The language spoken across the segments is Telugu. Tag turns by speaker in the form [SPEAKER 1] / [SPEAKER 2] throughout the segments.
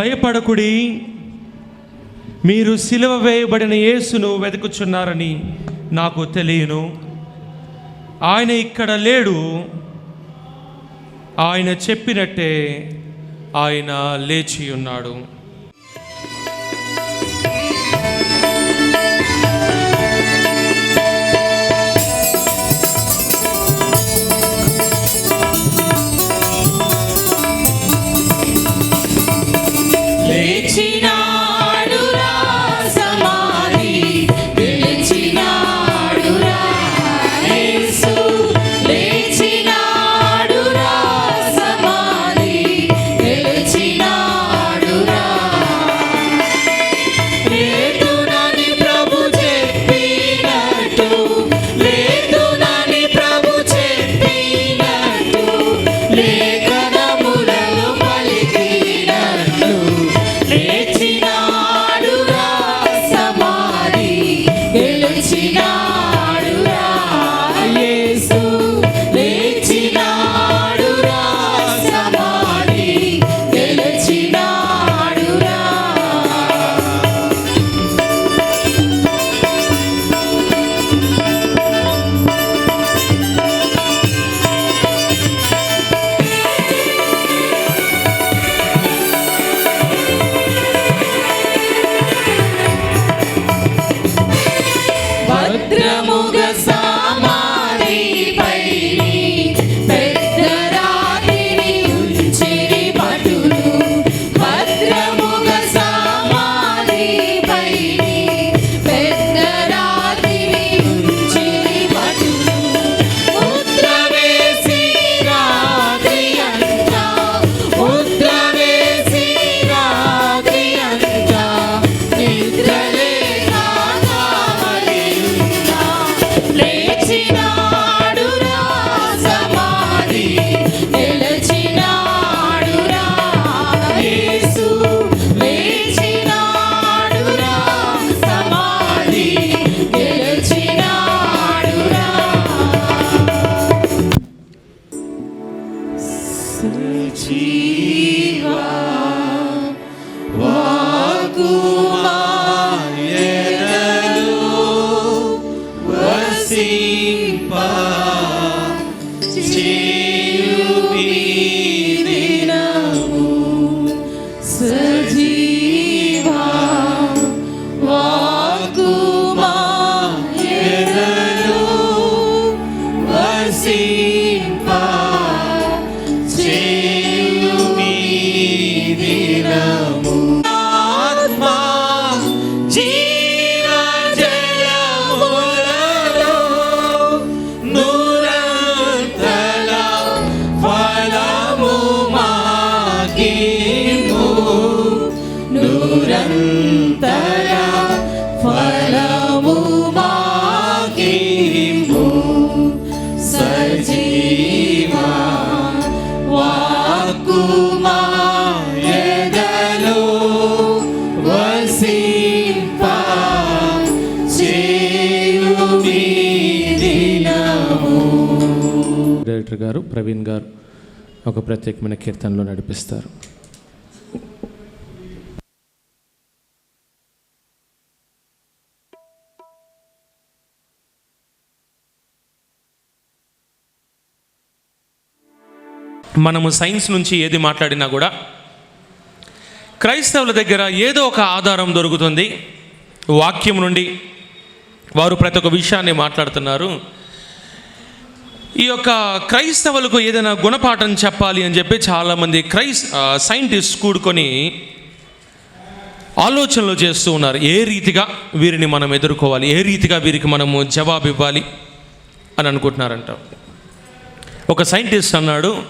[SPEAKER 1] భయపడకుడి. మీరు సిలువ వేయబడిన యేసును వెతుకుచున్నారని నాకు తెలియను. ఆయన ఇక్కడ లేడు. ఆయన చెప్పినట్టే ఆయన లేచి ఉన్నాడు.
[SPEAKER 2] to you be.
[SPEAKER 1] డైరెక్టర్ గారు ప్రవీణ్ గారు ఒక ప్రత్యేకమైన కీర్తనలో నడిపిస్తారు. మనము సైన్స్ నుంచి ఏది మాట్లాడినా కూడా క్రైస్తవుల దగ్గర ఏదో ఒక ఆధారం దొరుకుతుంది. వాక్యం నుండి వారు ప్రతి ఒక్క విషయాన్ని మాట్లాడుతున్నారు. ఈ యొక్క క్రైస్తవులకు ఏదైనా గుణపాఠం చెప్పాలి అని చెప్పి చాలామంది క్రైస్ సైంటిస్ట్ కూడుకొని ఆలోచనలు చేస్తూ ఉన్నారు. ఏ రీతిగా వీరిని మనం ఎదుర్కోవాలి? ఏ రీతిగా వీరికి మనము జవాబు ఇవ్వాలి? అని అనుకుంటున్నారంట. ఒక సైంటిస్ట్ అన్నాడు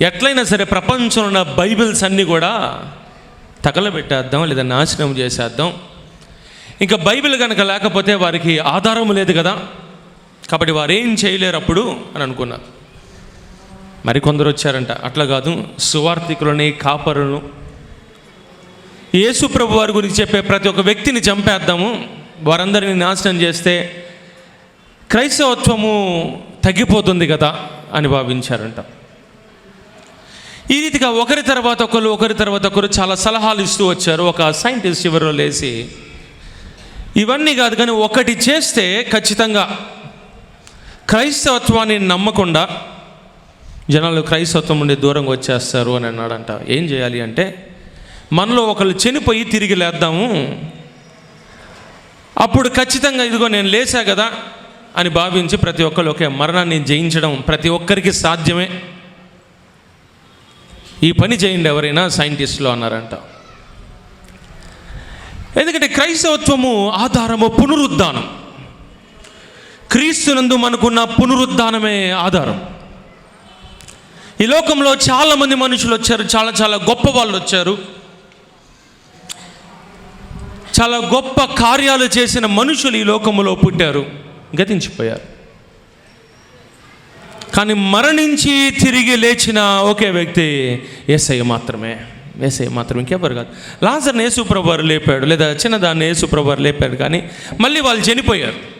[SPEAKER 1] ఎట్లయినా సరే ప్రపంచంలో ఉన్న బైబిల్స్ అన్నీ కూడా తగలబెట్టేద్దాం లేదా నాశనం చేసేద్దాం. ఇంకా బైబిల్ కనుక లేకపోతే వారికి ఆధారం లేదు కదా. కాబట్టి వారు ఏం చేయలేరు అప్పుడు అని అనుకున్నారు. మరికొందరు వచ్చారంట అట్లా కాదు సువార్థికులని కాపరును యేసుప్రభు వారి గురించి చెప్పే ప్రతి ఒక్క వ్యక్తిని చంపేద్దాము. వారందరిని నాశనం చేస్తే క్రైస్తవత్వము తగ్గిపోతుంది కదా అని భావించారంట. ఈ రీతిగా ఒకరి తర్వాత ఒకరు ఒకరి తర్వాత ఒకరు చాలా సలహాలు ఇస్తూ వచ్చారు. ఒక సైంటిస్ట్ చివరిలో లేచి ఇవన్నీ కాదు కానీ ఒకటి చేస్తే ఖచ్చితంగా క్రైస్తవత్వాన్ని నమ్మకుండా జనాలు క్రైస్తవత్వం నుండి దూరంగా వచ్చేస్తారు అని అన్నాడంట. ఏం చేయాలి అంటే మనలో ఒకళ్ళు చనిపోయి తిరిగి లేద్దాము. అప్పుడు ఖచ్చితంగా ఇదిగో నేను లేచా కదా అని భావించి ప్రతి ఒక్కరు ఒకే మరణాన్ని జయించడం ప్రతి ఒక్కరికి సాధ్యమే. ఈ పని చేయండి ఎవరైనా సైంటిస్టులు అన్నారంట. ఎందుకంటే క్రైస్తవత్వము ఆధారము పునరుద్ధానం. క్రీస్తునందు మనకున్న పునరుద్ధానమే ఆధారం. ఈ లోకంలో చాలామంది మనుషులు వచ్చారు చాలా చాలా గొప్ప వాళ్ళు వచ్చారు. చాలా గొప్ప కార్యాలు చేసిన మనుషులు ఈ లోకంలో పుట్టారు గతించిపోయారు. కానీ మరణించి తిరిగి లేచిన ఒకే వ్యక్తి ఏసయ్య మాత్రమే. ఏసయ్య మాత్రమే ఇంకెవరు కాదు. లాజర్ని యేసుప్రభు వారు లేపాడు లేదా చిన్నదాన్ని యేసుప్రభు వారు లేపాడు కానీ మళ్ళీ వాళ్ళు చనిపోయారు.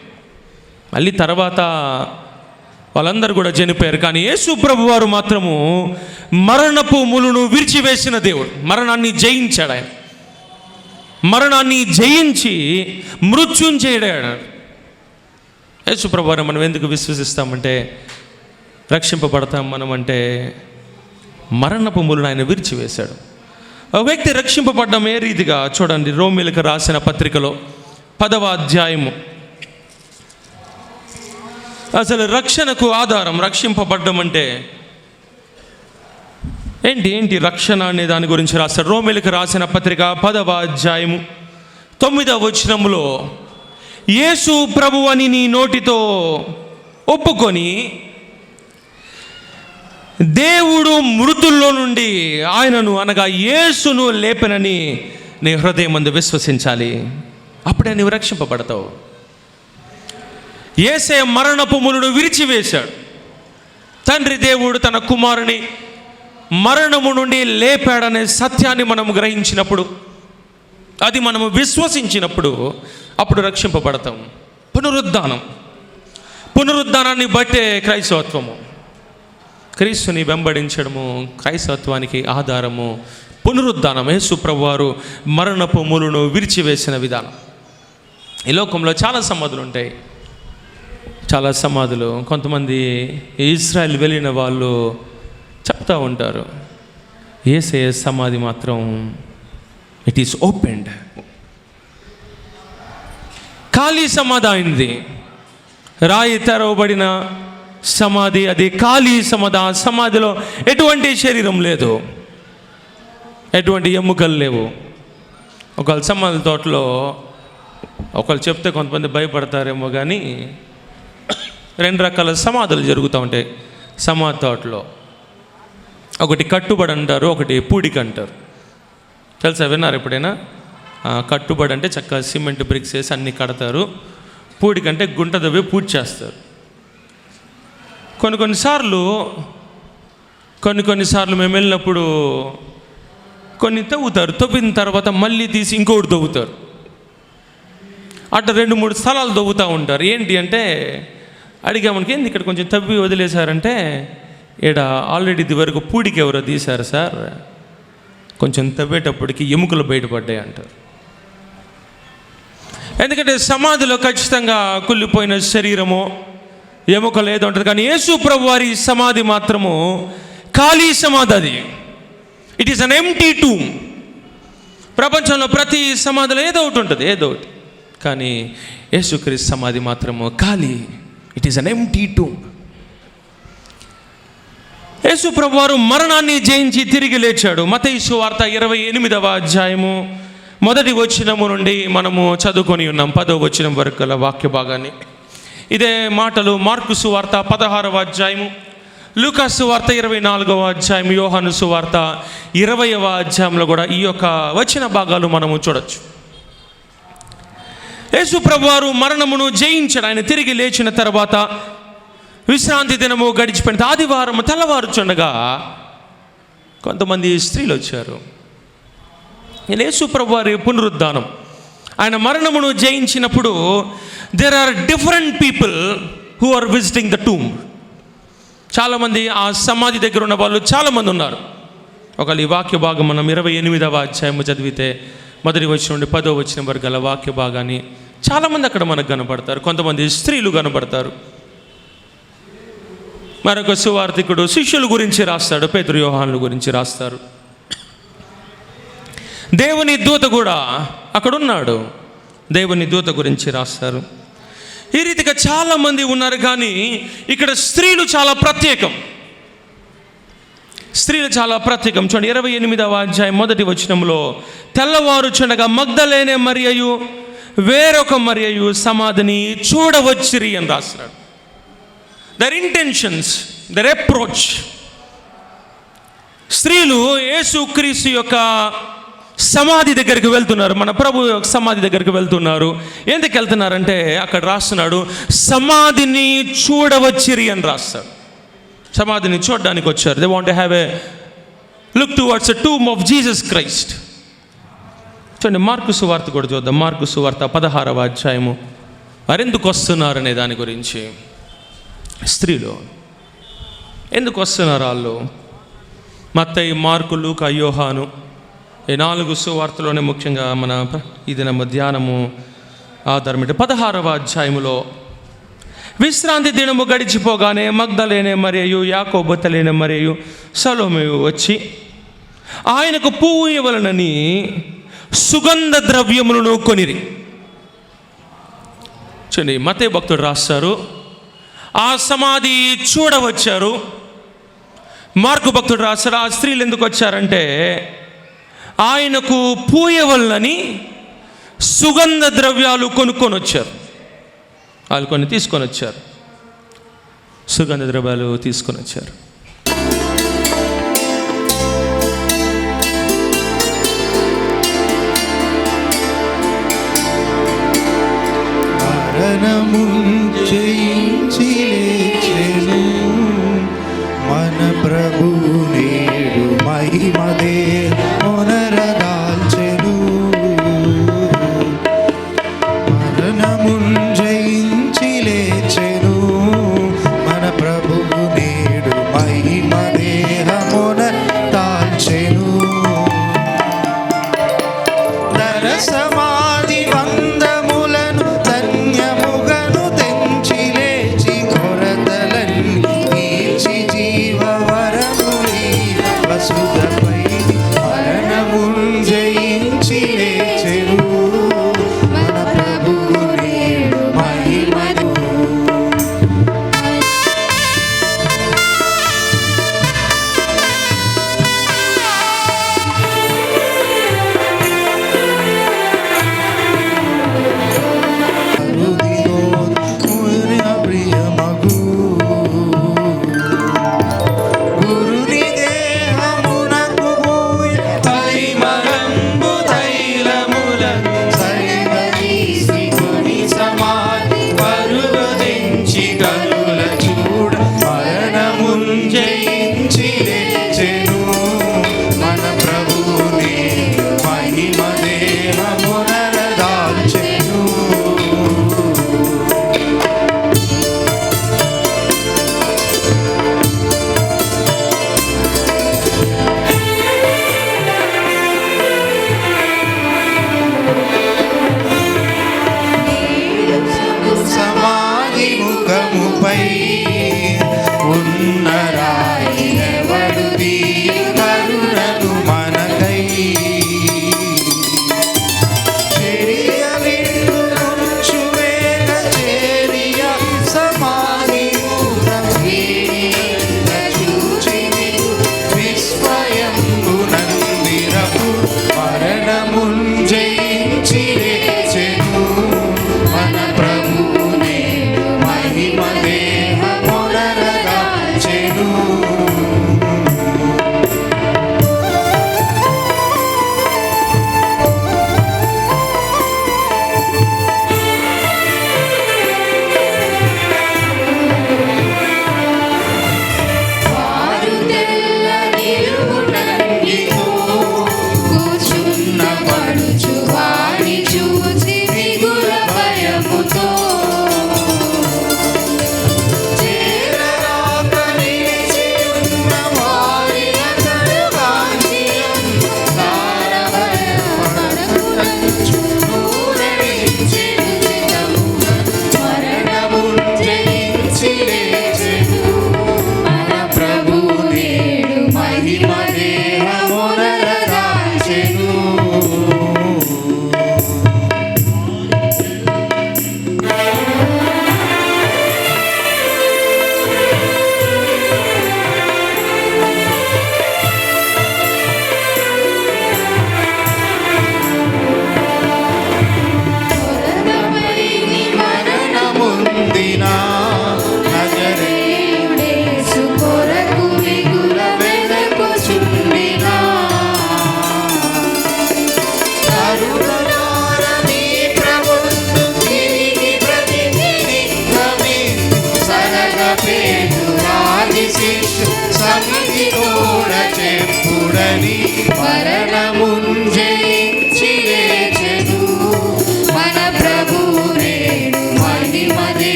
[SPEAKER 1] మళ్ళీ తర్వాత వాళ్ళందరూ కూడా చనిపోయారు. కానీ యేసుప్రభు వారు మాత్రము మరణపు ములును విరిచివేసిన దేవుడు. మరణాన్ని జయించాడు ఆయన. మరణాన్ని జయించి మృత్యుంజయుడాడు యేసుప్రభు వారు మనం ఎందుకు విశ్వసిస్తామంటే రక్షింపబడతాం మనం అంటే మరణపు ములును ఆయన విరిచివేశాడు. ఒక వ్యక్తి రక్షింపబడ్డం ఏ రీతిగా చూడండి రోమిలకు రాసిన పత్రికలో పదవ అధ్యాయము. అసలు రక్షణకు ఆధారం రక్షింపబడ్డం అంటే ఏంటి ఏంటి రక్షణ అనే దాని గురించి రాస్తారు? రోమిలకు రాసిన పత్రిక పదవ అధ్యాయము తొమ్మిదవ వచనములో యేసు ప్రభు అని నీ నోటితో ఒప్పుకొని దేవుడు మృతుల్లో నుండి ఆయనను అనగా యేసును లేపనని నీ హృదయం మందు విశ్వసించాలి. అప్పుడే నీవు రక్షింపబడతావు. ఏసే మరణపు మునుడు విరిచివేశాడు. తండ్రి దేవుడు తన కుమారుని మరణము నుండి లేపాడనే సత్యాన్ని మనం గ్రహించినప్పుడు అది మనము విశ్వసించినప్పుడు అప్పుడు రక్షింపబడతాం. పునరుద్ధానం. పునరుద్ధానాన్ని బట్టే క్రైస్తవత్వము. క్రీస్తుని వెంబడించడము క్రైస్తవత్వానికి ఆధారము. పునరుద్ధానం. యేసుప్రభువారు మరణపు ములును విరిచివేసిన విధానం. ఈ లోకంలో చాలా సమ్మతులు ఉంటాయి చాలా సమాధులు. కొంతమంది ఇజ్రాయెల్ వెళ్ళిన వాళ్ళు చెప్తూ ఉంటారు. ఏసే సమాధి మాత్రం ఇట్ ఈస్ ఓపెన్డ్ ఖాళీ సమాధి అయింది. రాయి తెరవబడిన సమాధి అది ఖాళీ సమాధి. ఆ సమాధిలో ఎటువంటి శరీరం లేదు. ఎటువంటి ఎముకలు లేవు. ఒకవేళ సమాధి తోటలో ఒకళ్ళు చెప్తే కొంతమంది భయపడతారేమో కానీ రెండు రకాల సమాధులు జరుగుతూ ఉంటాయి. సమాధి తోటలో ఒకటి కట్టుబడి అంటారు ఒకటి పూడిక అంటారు. తెలుసా విన్నారు ఎప్పుడైనా? కట్టుబడి అంటే చక్కగా సిమెంట్ బ్రిక్స్ వేసి అన్నీ కడతారు. పూడికంటే గుంట దవ్వి పూడి చేస్తారు. కొన్ని కొన్నిసార్లు కొన్ని కొన్నిసార్లు మేము వెళ్ళినప్పుడు కొన్ని తవ్వుతారు. తవ్విన తర్వాత మళ్ళీ తీసి ఇంకొకటి తవ్వుతారు. అట్లా రెండు మూడు స్థలాలు తవ్వుతూ ఉంటారు. ఏంటి అంటే అడిగామనికి ఏంది ఇక్కడ కొంచెం తవ్వి వదిలేశారంటే ఇక్కడ ఆల్రెడీ ఇది వరకు పూడికి ఎవరో తీశారు సార్? కొంచెం తవ్వేటప్పటికి ఎముకలు బయటపడ్డాయి అంటారు. ఎందుకంటే సమాధిలో ఖచ్చితంగా కుళ్ళిపోయిన శరీరము ఎముకలు ఏదో ఉంటుంది కానీ యేసు ప్రభు వారి సమాధి మాత్రము ఖాళీ సమాధి అది. It is an empty tomb ప్రపంచంలో ప్రతి సమాధిలో ఏదో ఒకటి ఉంటుంది ఏదో ఒకటి. కానీ యేసుక్రీస్తు సమాధి మాత్రము ఖాళీ. It is an empty tomb Yesu ప్రభు వారు మరణాన్ని జయించి తిరిగి లేచాడు. మతయిసు వార్త ఇరవై ఎనిమిదవ అధ్యాయము. మొదటి వచనము నుండి మనము చదువుకొని ఉన్నాం. పదో వచనం వరకు గల వాక్య భాగాన్ని. ఇదే మాటలు మార్కు సువార్త పదహారవ అధ్యాయము. లూకాసు వార్త ఇరవై నాలుగవ అధ్యాయం యోహాను సువార్త ఇరవయవ అధ్యాయంలో కూడా ఈ యొక్క వచ్చిన భాగాలు మనము చూడొచ్చు. యేసు ప్రభువారు మరణమును జయించాడు ఆయన తిరిగి లేచిన తర్వాత విశ్రాంతి దినము గడిచిపోయిన ఆదివారం తెల్లవారుచుండగా కొంతమంది స్త్రీలు వచ్చారు. ఈయన యేసు ప్రభువారి పునరుద్ధానం. ఆయన మరణమును జయించినప్పుడు there are different people who are visiting the tomb చాలామంది ఆ సమాధి దగ్గర ఉన్న వాళ్ళు చాలామంది ఉన్నారు. ఒకవేళ ఈ వాక్య భాగం మనం ఇరవై ఎనిమిదవ అధ్యాయము చదివితే మొదటి వచ్చిన నుండి పదో వచ్చిన వరకు గల వాక్య భాగాన్ని చాలామంది అక్కడ మనకు కనపడతారు. కొంతమంది స్త్రీలు కనపడతారు. మరొక సువార్థికుడు శిష్యుల గురించి రాస్తాడు పేతురు గురించి రాస్తారు. దేవుని దూత కూడా అక్కడ ఉన్నాడు దేవుని దూత గురించి రాస్తారు. ఈ రీతిగా చాలామంది ఉన్నారు కానీ ఇక్కడ స్త్రీలు చాలా ప్రత్యేకం. స్త్రీలు చాలా ప్రత్యేకం. చూడండి ఇరవై ఎనిమిదవ అధ్యాయం మొదటి వచనంలో తెల్లవారు చుండగా మగ్ధలేనే మరియయు వేరొక మరియు సమాధిని చూడవచ్చిరి అని రాస్తున్నాడు దర్ ఇంటెన్షన్స్ దర్ అప్రోచ్ స్త్రీలు యేసుక్రీస్తు యొక్క సమాధి దగ్గరికి వెళ్తున్నారు. మన ప్రభు యొక్క సమాధి దగ్గరికి వెళ్తున్నారు. ఎందుకు వెళ్తున్నారంటే అక్కడ రాస్తున్నాడు సమాధిని చూడవచ్చిరి అని రాస్తాడు. సమాధిని చూడడానికి వచ్చారు they want have a look towards tomb of Jesus Christ చూడండి మార్కు సువార్త కూడా చూద్దాం. మార్కు సువార్త పదహారవ అధ్యాయము. మరెందుకు వస్తున్నారు అనే దాని గురించి? స్త్రీలు. ఎందుకు వస్తున్నారు వాళ్ళు? మత్తయి మార్కులు కయ్యోహాను ఈ నాలుగు సువార్తలోనే ముఖ్యంగా మన ఇది నమ్మ ధ్యానము ఆధారం పదహారవ అధ్యాయములో విశ్రాంతి దినము గడిచిపోగానే మగ్ధలేనే మరియు యాకోబతలేనే మరియు సలోమేయు వచ్చి ఆయనకు పువ్వు ఇవ్వలనని సుగంధ ద్రవ్యములను కొనిరి. చూడండి మతే భక్తుడు రాస్తారు. ఆ సమాధి చూడవచ్చారు. మార్కు భక్తుడు రాస్తారు ఆ స్త్రీలు ఎందుకు వచ్చారంటే ఆయనకు పూయవల్లని సుగంధ ద్రవ్యాలు కొనుక్కొని వచ్చారు వాళ్ళు కొన్ని తీసుకొని వచ్చారు సుగంధ ద్రవ్యాలు తీసుకొని వచ్చారు
[SPEAKER 3] మరణముంజయించి లేచెను మన ప్రభు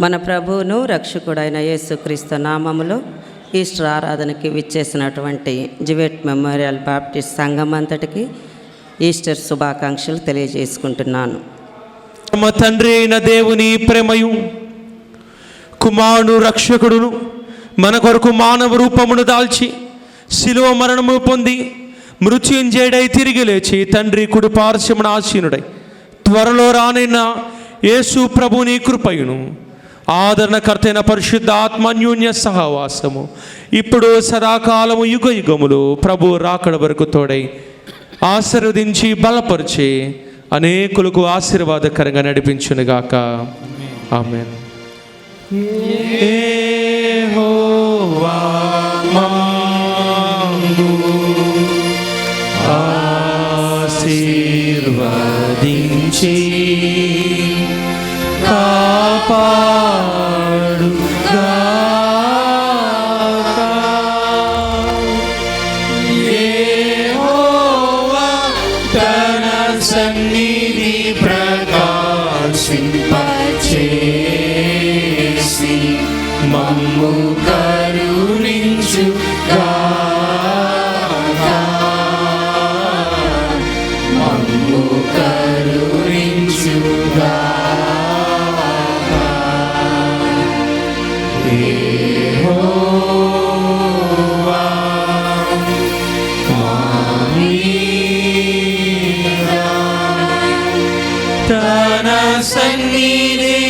[SPEAKER 3] మన
[SPEAKER 2] ప్రభువును
[SPEAKER 4] రక్షకుడైన యేసుక్రీస్తు నామములో ఈస్టర్ ఆరాధనకి విచ్చేసినటువంటి జివెట్ మెమోరియల్ బాప్టిస్ట్ సంఘం అంతటికి ఈస్టర్ శుభాకాంక్షలు తెలియజేసుకుంటున్నాను.
[SPEAKER 1] తమ తండ్రి అయిన దేవుని ప్రేమయు కుమారుడు రక్షకుడును మన కొరకు మానవ రూపమును దాల్చి శిలువ మరణము పొంది మృత్యుంజేడై తిరిగి లేచి తండ్రి కుడి పార్శ్వమున ఆశీనుడై త్వరలో రానైన యేసు ప్రభుని కృపయును. ఆదరణకర్తైన పరిశుద్ధ ఆత్మన్యూన్య సహవాసము. ఇప్పుడు సదాకాలము యుగ యుగములు ప్రభు రాకడ వరకు తోడై ఆశీర్వదించి బలపరిచి అనేకులకు ఆశీర్వాదకరంగా నడిపించునుగాక. ఆమె ఆశీర్వదించి. తన సన్నిధి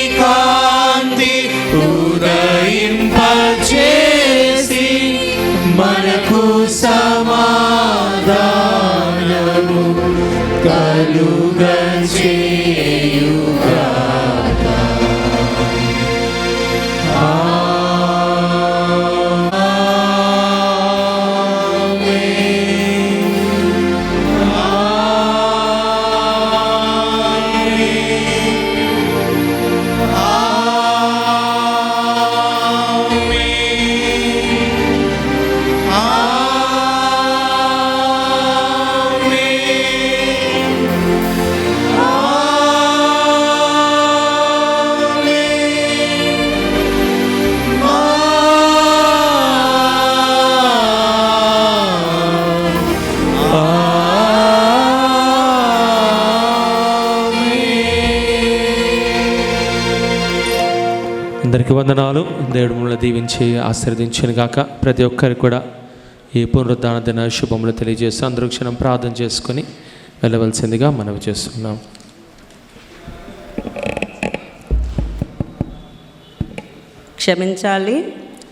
[SPEAKER 1] అందరికీ వందనాలు. దేవుడు మిమ్మల్ని దీవించి ఆశీర్వదించను గాక ప్రతి ఒక్కరికి కూడా ఈ పునరుద్ధాన దిన శుభములు తెలియజేస్తూ అందరూ క్షణం ప్రార్థన చేసుకొని వెళ్ళవలసిందిగా మనవి చేస్తున్నాం.
[SPEAKER 4] క్షమించాలి.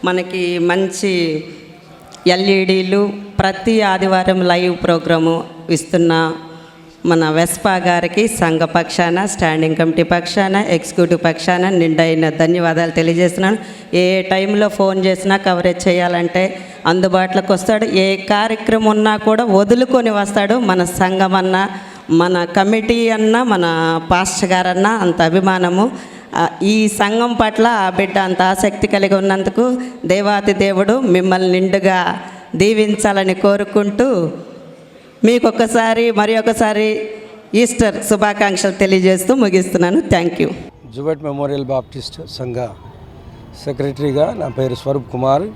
[SPEAKER 4] మనకి మంచి ఎల్ఈడీలు ప్రతి ఆదివారం లైవ్ ప్రోగ్రాము ఇస్తున్న. మన వెస్పా గారికి సంఘ పక్షాన స్టాండింగ్ కమిటీ పక్షాన ఎగ్జిక్యూటివ్ పక్షాన నిండైన ధన్యవాదాలు తెలియజేస్తున్నాను. ఏ టైంలో ఫోన్ చేసినా కవరేజ్ చేయాలంటే అందుబాటులోకి వస్తాడు. ఏ కార్యక్రమం ఉన్నా కూడా వదులుకొని వస్తాడు. మన సంఘం అన్నా మన కమిటీ అన్నా మన పాస్టర్ గారన్నా అంత అభిమానము. ఈ సంఘం పట్ల ఆ బిడ్డ అంత ఆసక్తి కలిగి ఉన్నందుకు దేవాతి దేవుడు మిమ్మల్ని నిండుగా దీవించాలని కోరుకుంటూ మీకు ఒక్కసారి మరి ఒకసారి ఈస్టర్ శుభాకాంక్షలు తెలియజేస్తూ ముగిస్తున్నాను. Thank you
[SPEAKER 5] Jewett Memorial Baptist సంఘ సెక్రటరీగా నా పేరు స్వరూప్ కుమార్.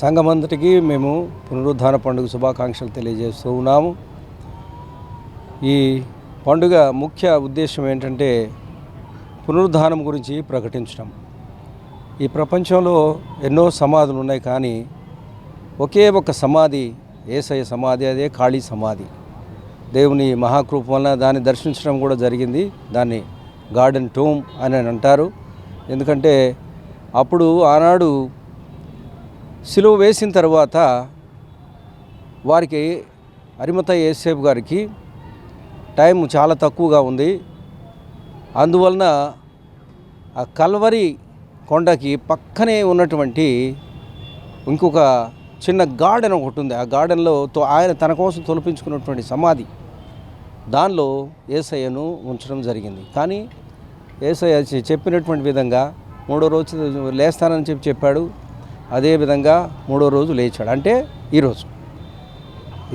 [SPEAKER 5] సంఘమంతటికి మేము పునరుద్ధాన పండుగ శుభాకాంక్షలు తెలియజేస్తూ ఉన్నాము. ఈ పండుగ ముఖ్య ఉద్దేశం ఏంటంటే పునరుద్ధానం గురించి ప్రకటించడం. ఈ ప్రపంచంలో ఎన్నో సమాధులు ఉన్నాయి కానీ ఒకే ఒక సమాధి ఏసయ్య సమాధి అదే ఖాళీ సమాధి. దేవుని మహాకృప వలన దాన్ని దర్శించడం కూడా జరిగింది. దాన్ని గార్డెన్ టూమ్ అని అంటారు. ఎందుకంటే అప్పుడు ఆనాడు సిలువ వేసిన తర్వాత వారికి అరిమత ఏసేపు గారికి టైం చాలా తక్కువగా ఉంది. అందువలన ఆ కల్వరి కొండకి పక్కనే ఉన్నటువంటి ఇంకొక చిన్న గార్డెన్ ఒకటి ఉంది ఆ గార్డెన్లో తో- ఆయన తన కోసం తొలిపించుకున్నటువంటి సమాధి. దానిలో ఏసయ్యను ఉంచడం జరిగింది. కానీ ఏసయ్య చెప్పినటువంటి విధంగా మూడో రోజు లేస్తానని చెప్పి చెప్పాడు. అదే విధంగా మూడో రోజు లేచాడు. అంటే ఈరోజు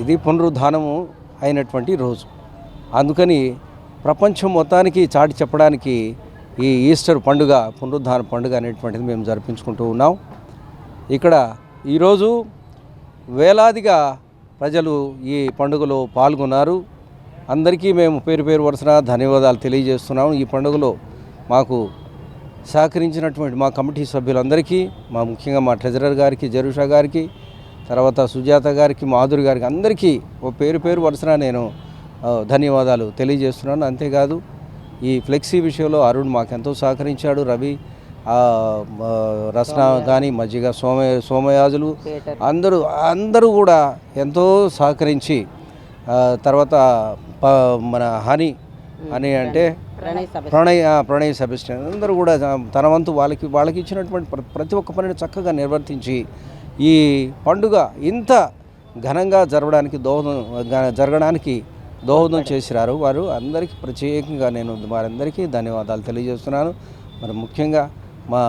[SPEAKER 5] ఇది పునరుద్ధానము అయినటువంటి రోజు. అందుకని ప్రపంచం మొత్తానికి చాటి చెప్పడానికి ఈ ఈస్టర్ పండుగ పునరుద్ధాన పండుగ అనేటువంటిది మేము జరిపించుకుంటూ ఉన్నాం. ఇక్కడ ఈరోజు వేలాదిగా ప్రజలు ఈ పండుగలో పాల్గొన్నారు. అందరికీ మేము పేరు పేరు వరుసన ధన్యవాదాలు తెలియజేస్తున్నాము ఈ పండుగలో మాకు సహకరించినటువంటి మా కమిటీ సభ్యులందరికీ మా ముఖ్యంగా మా ట్రెజరర్ గారికి జరుషా గారికి తర్వాత సుజాత గారికి మాధురి గారికి అందరికీ ఓ పేరు పేరు వరుసన నేను ధన్యవాదాలు తెలియజేస్తున్నాను. అంతేకాదు ఈ ఫ్లెక్సీ విషయంలో అరుణ్ మాకెంతో సహకరించాడు. రవి రస్న కానీ మజ్జిగ సోమ సోమయాజులు అందరూ అందరూ కూడా ఎంతో సహకరించి తర్వాత మన హనీ అని అంటే ప్రణయ్ ప్రణయ్ సబిస్టియన్ అందరూ కూడా తన వంతు వాళ్ళకి వాళ్ళకి ఇచ్చినటువంటి ప్ర- ప్రతి ఒక్క పనిని చక్కగా నిర్వర్తించి ఈ పండుగ ఇంత ఘనంగా జరగడానికి దోహదం జరగడానికి దోహదం చేసినారు వారు. అందరికీ ప్రత్యేకంగా నేను వారందరికీ ధన్యవాదాలు తెలియజేస్తున్నాను. మరి ముఖ్యంగా మా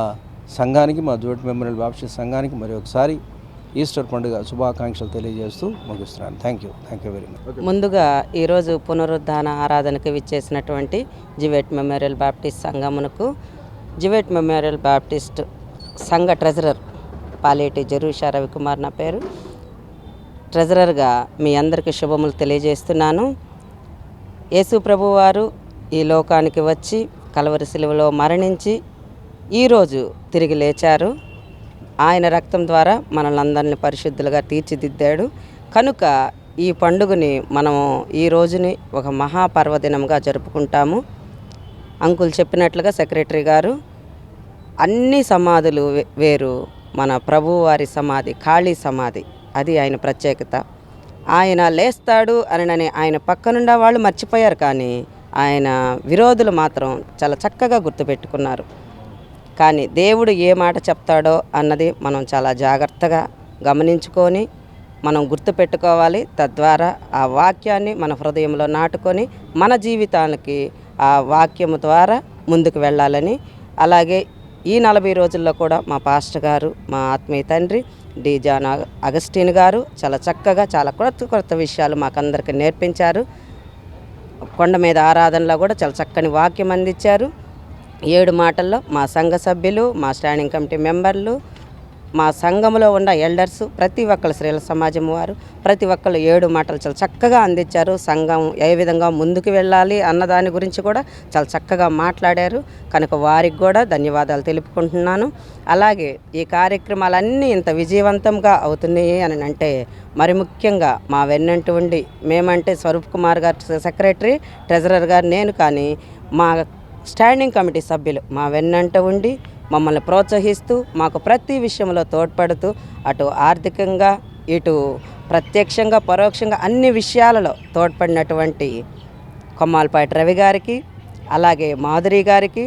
[SPEAKER 5] సంఘానికి మా జోట్ మెమోరియల్ బాప్టిస్ట్ సంఘానికి మరి ఒకసారి ఈస్టర్ పండుగ శుభాకాంక్షలు తెలియజేస్తూ ముగిస్తున్నాను. Thank you thank you very much
[SPEAKER 4] ముందుగా ఈరోజు పునరుద్ధాన ఆరాధనకు విచ్చేసినటువంటి జివేట్ మెమోరియల్ బాప్టిస్ట్ సంఘమునకు జివేట్ మెమోరియల్ బాప్టిస్ట్ సంఘ ట్రెజరర్ పాలేటి జరూషా రవికుమార్ నా పేరు. ట్రెజరర్గా మీ అందరికీ శుభములు తెలియజేస్తున్నాను. యేసు ప్రభువారు ఈ లోకానికి వచ్చి కలవరి శిలువలో మరణించి ఈరోజు తిరిగి లేచారు. ఆయన రక్తం ద్వారా మనల్ని అందరిని పరిశుద్ధులుగా తీర్చిదిద్దాడు. కనుక ఈ పండుగని మనము ఈ రోజుని ఒక మహాపర్వదినంగా జరుపుకుంటాము. అంకుల్ చెప్పినట్లుగా సెక్రటరీ గారు అన్ని సమాధులు వే- వేరు. మన ప్రభువారి సమాధి ఖాళీ సమాధి అది ఆయన ప్రత్యేకత. ఆయన లేస్తాడు అని ఆయన పక్కనుండ వాళ్ళు మర్చిపోయారు కానీ ఆయన విరోధులు మాత్రం చాలా చక్కగా గుర్తుపెట్టుకున్నారు. కానీ దేవుడు ఏ మాట చెప్తాడో అన్నది మనం చాలా జాగ్రత్తగా గమనించుకొని మనం గుర్తుపెట్టుకోవాలి. తద్వారా ఆ వాక్యాన్ని మన హృదయంలో నాటుకొని మన జీవితానికి ఆ వాక్యము ద్వారా ముందుకు వెళ్ళాలని. అలాగే ఈ నలభై రోజుల్లో కూడా మా పాస్టర్ గారు మా ఆత్మీయ తండ్రి డి. జాన్ అగస్టిన్ గారు చాలా చక్కగా చాలా కొత్త కొత్త విషయాలు మాకందరికీ నేర్పించారు. కొండ మీద ఆరాధనలో కూడా చాలా చక్కని వాక్యం అందించారు. ఏడు మాటల్లో మా సంఘ సభ్యులు మా స్టాండింగ్ కమిటీ మెంబర్లు మా సంఘంలో ఉన్న ఎల్డర్స్ ప్రతి ఒక్కరు స్త్రీల సమాజం వారు ప్రతి ఒక్కరు ఏడు మాటలు చాలా చక్కగా అందించారు. సంఘం ఏ విధంగా ముందుకు వెళ్ళాలి అన్న దాని గురించి కూడా చాలా చక్కగా మాట్లాడారు. కనుక వారికి కూడా ధన్యవాదాలు తెలుపుకుంటున్నాను. అలాగే ఈ కార్యక్రమాలన్నీ ఇంత విజయవంతంగా అవుతున్నాయి అని అంటే మరి ముఖ్యంగా మా వెన్నంటి ఉండి మేమంటే స్వరూప్ కుమార్ గారు సెక్రటరీ ట్రెజరర్ గారు నేను కానీ మా స్టాండింగ్ కమిటీ సభ్యులు మా వెన్నంట ఉండి మమ్మల్ని ప్రోత్సహిస్తూ మాకు ప్రతి విషయంలో తోడ్పడుతూ అటు ఆర్థికంగా ఇటు ప్రత్యక్షంగా పరోక్షంగా అన్ని విషయాలలో తోడ్పడినటువంటి కొమ్మాలపాటి రవి గారికి అలాగే మాధురి గారికి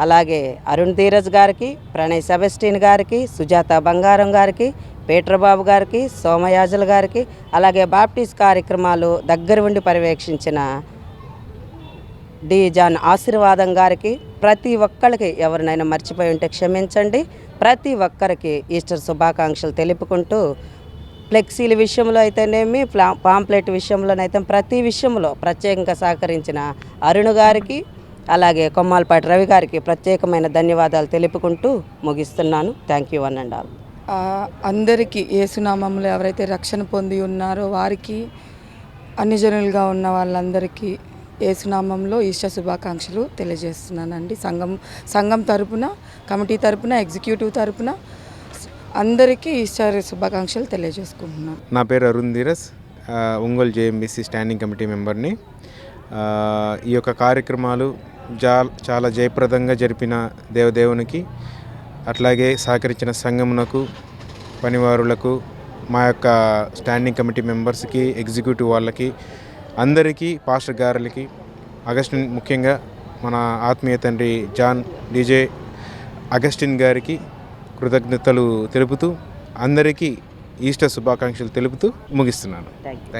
[SPEAKER 4] అలాగే అరుణ్ ధీరజ్ గారికి ప్రణయ్ సెబెస్టిన్ గారికి సుజాత బంగారం గారికి పీటర్బాబు గారికి సోమయాజుల గారికి అలాగే బాప్టిస్ట్ కార్యక్రమాలు దగ్గర ఉండి పర్యవేక్షించిన డి జాన్ ఆశీర్వాదం గారికి ప్రతి ఒక్కరికి ఎవరినైనా మర్చిపోయి ఉంటే క్షమించండి. ప్రతి ఒక్కరికి ఈస్టర్ శుభాకాంక్షలు తెలుపుకుంటూ ఫ్లెక్సీల విషయంలో అయితేనేమి ప్లా పాంప్లెట్ విషయంలోనైతే ప్రతి విషయంలో ప్రత్యేకంగా సహకరించిన అరుణ్ గారికి అలాగే కొమ్మాలపాటి రవి గారికి ప్రత్యేకమైన ధన్యవాదాలు తెలుపుకుంటూ ముగిస్తున్నాను. Thank you one and all.
[SPEAKER 6] అందరికీ ఏసునామంలో ఎవరైతే రక్షణ పొంది ఉన్నారో వారికి అన్ని జనులుగా ఉన్న వాళ్ళందరికీ ఏసునామంలో ఈశ్వర శుభాకాంక్షలు తెలియజేస్తున్నానండి. సంఘం సంఘం తరపున కమిటీ తరపున ఎగ్జిక్యూటివ్ తరపున అందరికీ ఈశ్వర శుభాకాంక్షలు తెలియజేసుకుంటున్నాను.
[SPEAKER 7] నా పేరు Arun ధీరస్. Ongole JMBC standing committee మెంబర్ని. ఈ యొక్క కార్యక్రమాలు జా చాలా జయప్రదంగా జరిపిన దేవదేవునికి అట్లాగే సహకరించిన సంఘమునకు పనివారులకు మా యొక్క స్టాండింగ్ కమిటీ మెంబర్స్కి ఎగ్జిక్యూటివ్ వాళ్ళకి అందరికీ పాస్టర్ గారులకి అగస్టిన్ ముఖ్యంగా మన ఆత్మీయ తండ్రి జాన్ డీజే అగస్టిన్ గారికి కృతజ్ఞతలు తెలుపుతూ అందరికీ ఈస్టర్ శుభాకాంక్షలు తెలుపుతూ ముగిస్తున్నాను. Thank you